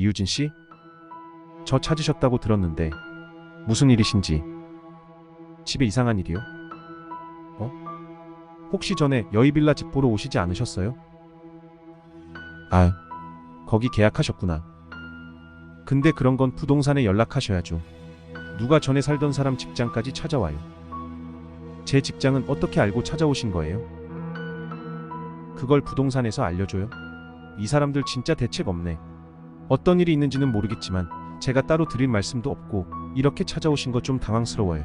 이유진 씨? 저 찾으셨다고 들었는데 무슨 일이신지 집에 이상한 일이요? 어? 혹시 전에 여의빌라 집 보러 오시지 않으셨어요? 아, 거기 계약하셨구나. 근데 그런 건 부동산에 연락하셔야죠. 누가 전에 살던 사람 직장까지 찾아와요. 제 직장은 어떻게 알고 찾아오신 거예요? 그걸 부동산에서 알려줘요? 이 사람들 진짜 대책 없네. 어떤 일이 있는지는 모르겠지만 제가 따로 드릴 말씀도 없고 이렇게 찾아오신 거좀 당황스러워요.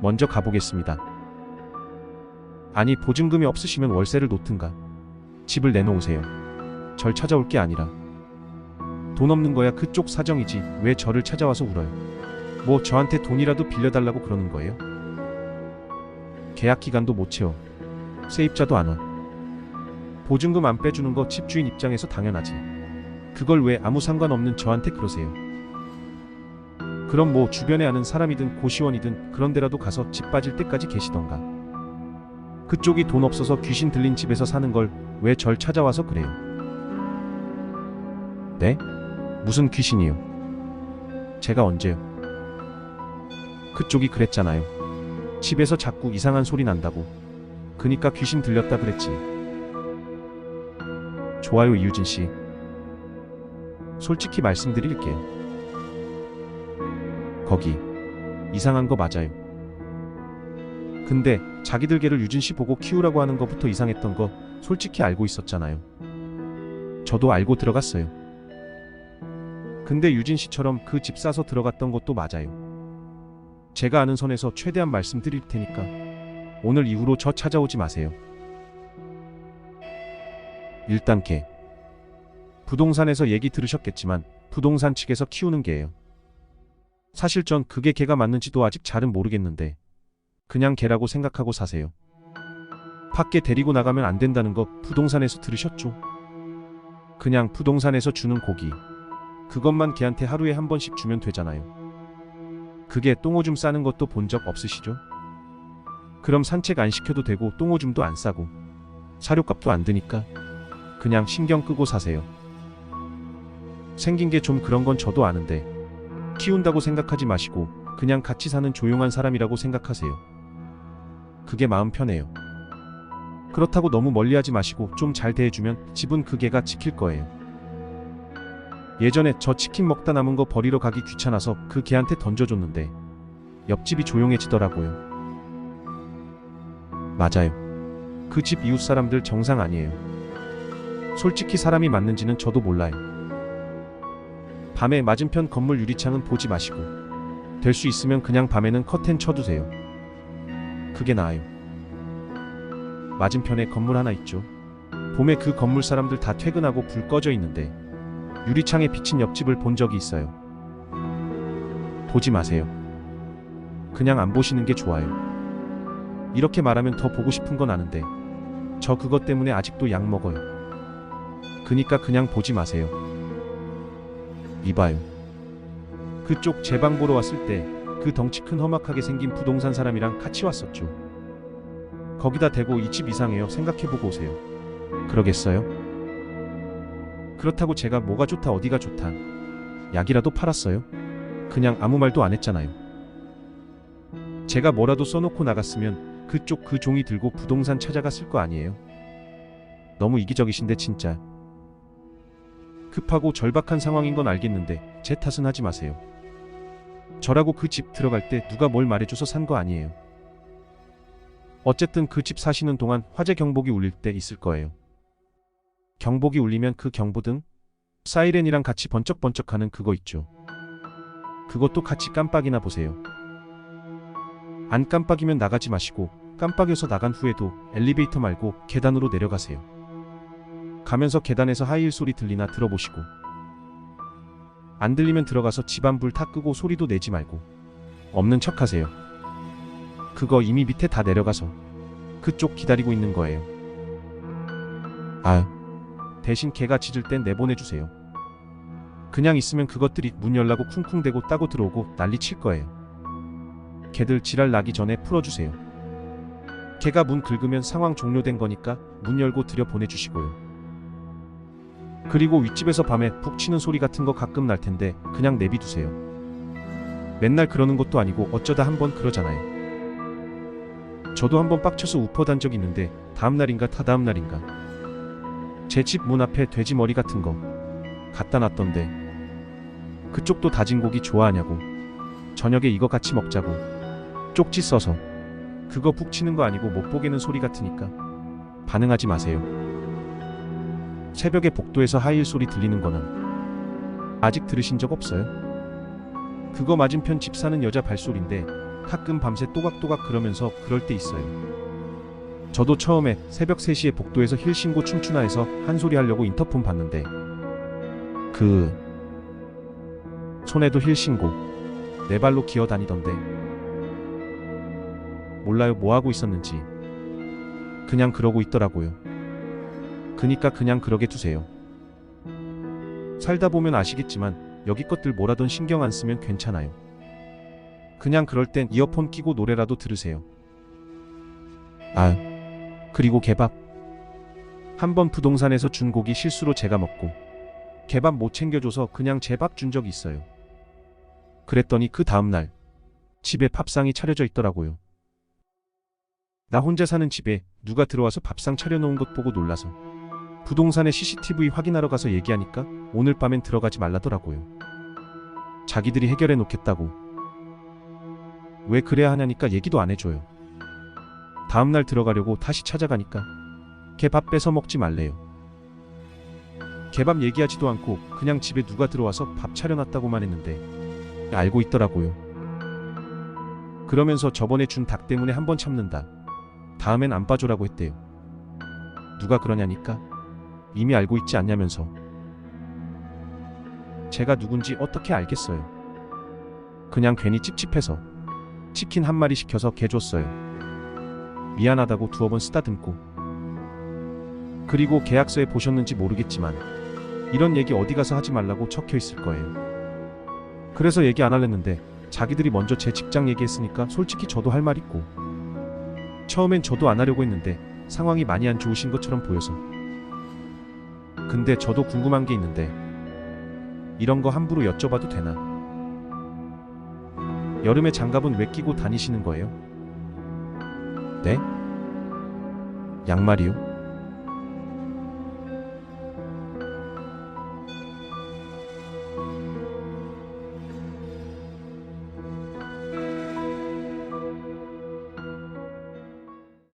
먼저 가보겠습니다. 아니 보증금이 없으시면 월세를 놓든가 집을 내놓으세요. 절 찾아올 게 아니라 돈 없는 거야 그쪽 사정이지 왜 저를 찾아와서 울어요. 뭐 저한테 돈이라도 빌려달라고 그러는 거예요? 계약 기간도 못 채워. 세입자도 안 와. 보증금 안 빼주는 거 집주인 입장에서 당연하지. 그걸 왜 아무 상관없는 저한테 그러세요? 그럼 뭐 주변에 아는 사람이든 고시원이든 그런 데라도 가서 집 빠질 때까지 계시던가. 그쪽이 돈 없어서 귀신 들린 집에서 사는 걸 왜 절 찾아와서 그래요? 네? 무슨 귀신이요? 제가 언제요? 그쪽이 그랬잖아요. 집에서 자꾸 이상한 소리 난다고. 그니까 귀신 들렸다 그랬지. 좋아요, 이유진 씨. 솔직히 말씀드릴게요. 거기 이상한 거 맞아요. 근데 자기들 개를 유진 씨 보고 키우라고 하는 거부터 이상했던 거 솔직히 알고 있었잖아요. 저도 알고 들어갔어요. 근데 유진 씨처럼 그 집 사서 들어갔던 것도 맞아요. 제가 아는 선에서 최대한 말씀드릴 테니까 오늘 이후로 저 찾아오지 마세요. 일단 개. 부동산에서 얘기 들으셨겠지만 부동산 측에서 키우는 개예요. 사실 전 그게 개가 맞는지도 아직 잘은 모르겠는데 그냥 개라고 생각하고 사세요. 밖에 데리고 나가면 안 된다는 거 부동산에서 들으셨죠? 그냥 부동산에서 주는 고기. 그것만 개한테 하루에 한 번씩 주면 되잖아요. 그게 똥오줌 싸는 것도 본 적 없으시죠? 그럼 산책 안 시켜도 되고 똥오줌도 안 싸고 사료값도 안 드니까 그냥 신경 끄고 사세요. 생긴 게 좀 그런 건 저도 아는데 키운다고 생각하지 마시고 그냥 같이 사는 조용한 사람이라고 생각하세요. 그게 마음 편해요. 그렇다고 너무 멀리하지 마시고 좀 잘 대해주면 집은 그 개가 지킬 거예요. 예전에 저 치킨 먹다 남은 거 버리러 가기 귀찮아서 그 개한테 던져줬는데 옆집이 조용해지더라고요. 맞아요. 그 집 이웃 사람들 정상 아니에요. 솔직히 사람이 맞는지는 저도 몰라요. 밤에 맞은편 건물 유리창은 보지 마시고 될 수 있으면 그냥 밤에는 커튼 쳐두세요. 그게 나아요. 맞은편에 건물 하나 있죠. 봄에 그 건물 사람들 다 퇴근하고 불 꺼져 있는데 유리창에 비친 옆집을 본 적이 있어요. 보지 마세요. 그냥 안 보시는 게 좋아요. 이렇게 말하면 더 보고 싶은 건 아는데 저 그것 때문에 아직도 약 먹어요. 그니까 그냥 보지 마세요. 이봐요. 그쪽 제방 보러 왔을 때 그 덩치 큰 험악하게 생긴 부동산 사람이랑 같이 왔었죠. 거기다 대고 이 집 이상해요. 생각해보고 오세요. 그러겠어요? 그렇다고 제가 뭐가 좋다 어디가 좋다 약이라도 팔았어요? 그냥 아무 말도 안 했잖아요. 제가 뭐라도 써놓고 나갔으면 그쪽 그 종이 들고 부동산 찾아갔을 거 아니에요? 너무 이기적이신데 진짜. 급하고 절박한 상황인 건 알겠는데 제 탓은 하지 마세요. 저라고 그 집 들어갈 때 누가 뭘 말해줘서 산 거 아니에요. 어쨌든 그 집 사시는 동안 화재 경보기 울릴 때 있을 거예요. 경보기 울리면 그 경보등 사이렌이랑 같이 번쩍번쩍하는 그거 있죠. 그것도 같이 깜빡이나 보세요. 안 깜빡이면 나가지 마시고 깜빡여서 나간 후에도 엘리베이터 말고 계단으로 내려가세요. 가면서 계단에서 하이힐 소리 들리나 들어보시고 안 들리면 들어가서 집안 불다 끄고 소리도 내지 말고 없는 척 하세요. 그거 이미 밑에 다 내려가서 그쪽 기다리고 있는 거예요. 아, 대신 개가 짖을 땐 내보내주세요. 그냥 있으면 그것들이 문 열라고 쿵쿵대고 따고 들어오고 난리 칠 거예요. 개들 지랄 나기 전에 풀어주세요. 개가 문 긁으면 상황 종료된 거니까 문 열고 들여 보내주시고요. 그리고 윗집에서 밤에 푹 치는 소리 같은 거 가끔 날 텐데 그냥 내비두세요. 맨날 그러는 것도 아니고 어쩌다 한번 그러잖아요. 저도 한번 빡쳐서 우퍼단 적 있는데 다음 날인가 다다음 날인가 제 집 문 앞에 돼지 머리 같은 거 갖다 놨던데 그쪽도 다진 고기 좋아하냐고 저녁에 이거 같이 먹자고 쪽지 써서 그거 푹 치는 거 아니고 못 보게는 소리 같으니까 반응하지 마세요. 새벽에 복도에서 하이힐 소리 들리는 거는 아직 들으신 적 없어요? 그거 맞은편 집 사는 여자 발소리인데 가끔 밤새 또각또각 그러면서 그럴 때 있어요. 저도 처음에 새벽 3시에 복도에서 힐 신고 춤추나 해서 한 소리 하려고 인터폰 봤는데 그 손에도 힐 신고 네 발로 기어 다니던데 몰라요 뭐 하고 있었는지 그냥 그러고 있더라고요. 그니까 그냥 그러게 두세요. 살다 보면 아시겠지만 여기 것들 뭐라던 신경 안 쓰면 괜찮아요. 그냥 그럴 땐 이어폰 끼고 노래라도 들으세요. 아, 그리고 개밥. 한 번 부동산에서 준 고기 실수로 제가 먹고 개밥 못 챙겨줘서 그냥 제 밥 준 적이 있어요. 그랬더니 그 다음날 집에 밥상이 차려져 있더라고요. 나 혼자 사는 집에 누가 들어와서 밥상 차려놓은 것 보고 놀라서 부동산에 CCTV 확인하러 가서 얘기하니까 오늘 밤엔 들어가지 말라더라고요. 자기들이 해결해 놓겠다고. 왜 그래야 하냐니까 얘기도 안 해줘요. 다음날 들어가려고 다시 찾아가니까 개밥 뺏어 먹지 말래요. 개밥 얘기하지도 않고 그냥 집에 누가 들어와서 밥 차려놨다고만 했는데 알고 있더라고요. 그러면서 저번에 준 닭 때문에 한 번 참는다. 다음엔 안 빠줘라고 했대요. 누가 그러냐니까 이미 알고 있지 않냐면서 제가 누군지 어떻게 알겠어요. 그냥 괜히 찝찝해서 치킨 한 마리 시켜서 개 줬어요. 미안하다고 두어 번 쓰다듬고 그리고 계약서에 보셨는지 모르겠지만 이런 얘기 어디 가서 하지 말라고 적혀 있을 거예요. 그래서 얘기 안 할랬는데 자기들이 먼저 제 직장 얘기했으니까 솔직히 저도 할 말 있고 처음엔 저도 안 하려고 했는데 상황이 많이 안 좋으신 것처럼 보여서 근데 저도 궁금한 게 있는데 이런 거 함부로 여쭤봐도 되나? 여름에 장갑은 왜 끼고 다니시는 거예요? 네? 양말이요?